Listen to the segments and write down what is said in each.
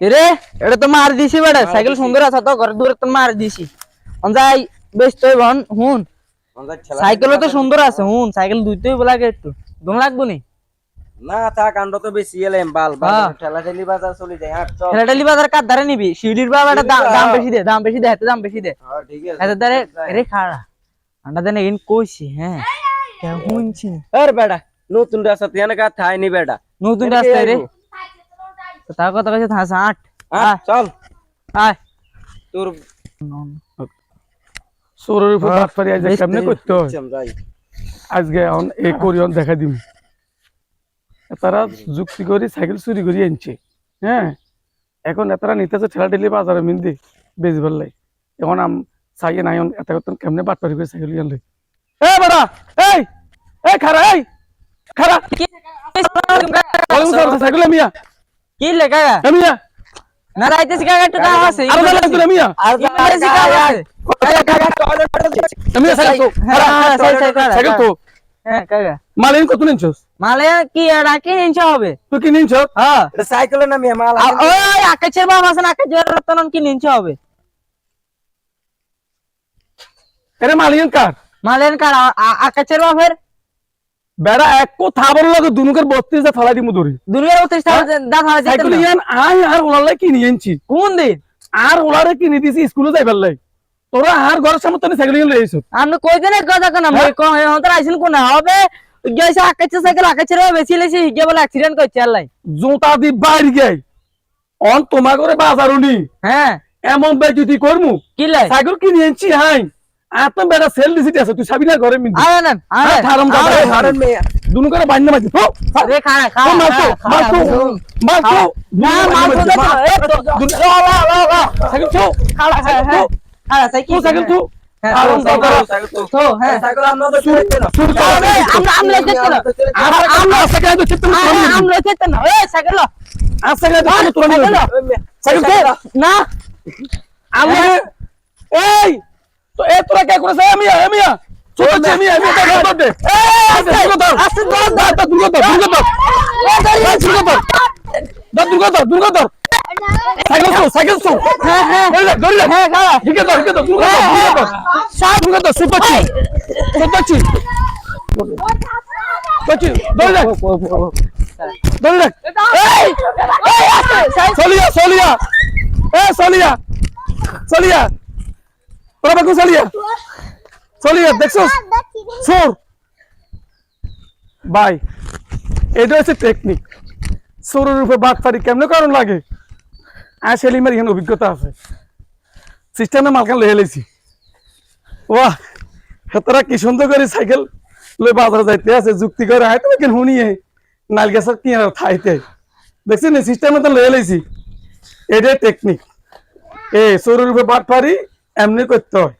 রে এটা তো মার দিছি বেটা সাইকেল সুন্দর আছে তো ঘরে দূরে তো মার দিছি অন যাই বেশ তুই বন হুন সাইকেলও তো সুন্দর আছে হুন সাইকেল দুইতেই লাগে একটু দম লাগবো নি না থাক কাণ্ড তো বেশি এলাম বাল হ্যাঁ। ঠেলা ঠেলি বাজার চলে যায় হাট চল ঠেলাটালি বাজার কার ধারে নিবি শিউলির বাবা এটা দাম দাম বেশি দে দাম বেশি দে হাতে দাম বেশি দে হ্যাঁ, ঠিক আছে হাতে ধারে রে খাড়া আন্ডা দেনে ইন কইছি হ্যাঁ কে হুনছি আরে বেটা নতুন রাস্তা তুই এনে কাজ থাই নি বেটা নতুন এদিকে রাস্তায় রে আইবো। তো তার কথা কইছে থাস আট। চল। আয়। তোর চোরের উপর বাট পারি আজ কেমনে করতে হয়? আজকে এখন এই করিয়ন দেখা দিম। তারা যুক্তি করি সাইকেল চুরি করি আনছে। হ্যাঁ? এখন এতারা নিতেছে ঠেলা ঠেলি বাজারে মিন্দি বেজি লাই। এখন আম চাইয়ে নাই এত করতেন কেমনে বাট পারি করে সাইকেল আনলে? এ বাড়া এই এই খারা এই খারা। সাইকেল মিয়া। কি লেখা মিয়া না রাইতেছি কাকা একটু কাম আছে আর লাগতো মিয়া আর ইমার্জেন্সি কাম আছে মিয়া সাইকেল তো হ্যাঁ, হ্যাঁ, সাইকেল, সাইকেল, সাইকেল তো হ্যাঁ কাকা মালিন কত নিনছস মালে কি এটা কি নিনছে হবে তুই কি নিনছস হ্যাঁ এটা সাইকেলে না মিয়া মাল আ- ওই আকাশের বাম আছে না আকাশের রতন কি নিনছে হবে এরে মালিন কার মালেন কার আ- আ- আকাশের বাপের বেড়া এক কথা বল লাগে দুনুকের বত্রিশ যা ফালাই দিমু দুনিয়ার উত্তর দাম হারা সাইকেল ইয়ান আই আর ওলালে কিনি আনছি। কোন দিন? আর ওলারে কিনি দিছি স্কুলে তোরা আর ঘরের সামনে তুমি সাইকেল আপনি কই দিন কথা কোন আমি কম হন্তর আইছেন কোন? হবে। গেছে আকাশের সাইকেল আকাশের বাবা বেশি লেছে হিগে বলে অ্যাক্সিডেন্ট করছে আল্লাহ জুতা দি বাইরে গাই। অন তোমার ঘরে বাজারও নি হ্যাঁ। এমন বেজুতি করমু কি লাই? সাইকেল কিনি আনছি হাই। আর তো বেড়া সেল দিছিতে আছে তুই সাবি না ঘরে মিন্দি আরে না আরে হারাম দাদা হারাম মিয়া দুনু করে বাইন্দা মাঝি তো মারতো না মারতো না তো, লা, লা, লা, লা। হ্যাঁ হ্যাঁ হ্যাঁ, হ্যাঁ আমরা না এই তো এ তোরা কে করেছে আমি আমি ছোট ছে আমি আমি ধর দে ধর আস্তে ধর, ধর ধর ধর ধর এই দুর্গা ধর ধর দুর্গা ধর দুর্গা ধর সাইকেল তো সাইকেল তো হ্যাঁ হ্যাঁ ধরে ধরে ধরে হ্যাঁ ঠিক আছে ঠিক আছে ধর দুর্গা ধর সাত ধর চি সুপার চি কচি ধরে রাখ ধরে রাখ এই এই সলিয়া সলিয়া এ সলিয়া সলিয়া তোরা বাকু সলিয়া সলিয়া দেখছ? সোর। ভাই এটা হচ্ছে টেকনিক সোরের উপরে বাদ পারি কেমনে কারণ লাগে? আর সেলিমের এখানে অভিজ্ঞতা আছে। সিস্টেমে মালখান লয়ে লেছি। বাহ হেতরা কি সুন্দর করে সাইকেল লই বাজারে যাইতে আছে যুক্তি করে আয় তুমি কেন শুনিয়ে নাল গাছের কি থাইতে? দেখছি না সিস্টেমে তো লয়ে লেছি। এটাই টেকনিক এ সরুর উপরে বাদ পারি এমনি করতে হয়।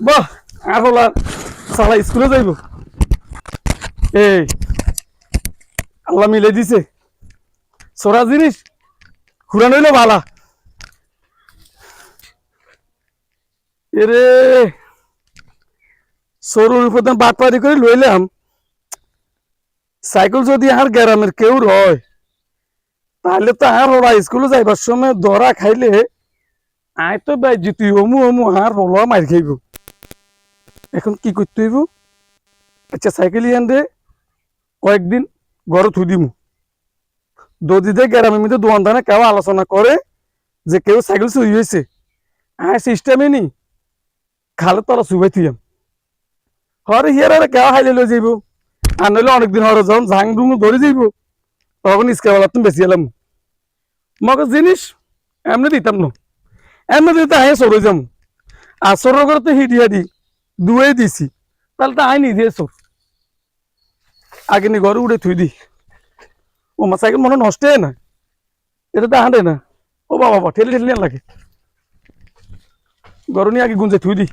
বাহ, আর হলা সালা স্কুলে যাইব। এই, আল্লাহ মিলে দিছে। সোরা জিনিস ঘুরানো হইল ভালা এরে, সরুর উপর বাদ পারি করে লইলাম। সাইকেল যদি আর গ্রামের কেউ রয়, তাহলে তো আর ওরা স্কুলে যাইবার সময় দরা খাইলে আয় তো ভাই জিতি হমু হমু আর হলো মার খাইব। এখন কি করতে হইব আচ্ছা সাইকেল ইয়ান দে, কয়েকদিন ঘরে থুই দিমু। দদিতে গ্রামের মধ্যে দোয়ান দানে কেউ আলোচনা করে যে কেউ সাইকেল চুরি হয়েছে আয় সিস্টেমে নি, খালে তলা চুবাই থুইয়াম হরে হিয়ার আর কেউ হাইলে লই যাইব। আর নইলে অনেকদিন হরে যখন ঝাং ডুমু ধরে যাইব। তখন ইস্কাওয়ালা তুমি বেশি এলাম মগে জিনিস এমনি দিতাম না। এমনি তো আহে সরে যাম। আর সরের করে তো হিডি হাডি দুয়ে দিছি। তাহলে তো আয় নি দিয়ে সর আগে নি ঘরে উড়ে থুই দি। ও মা সাইকেল মনে নষ্ট না এটা তো হাঁটে না। ও বাবা ঠেলে ঠেলে লাগে ঘরে নিয়ে আগে গুঞ্জে থুই দি।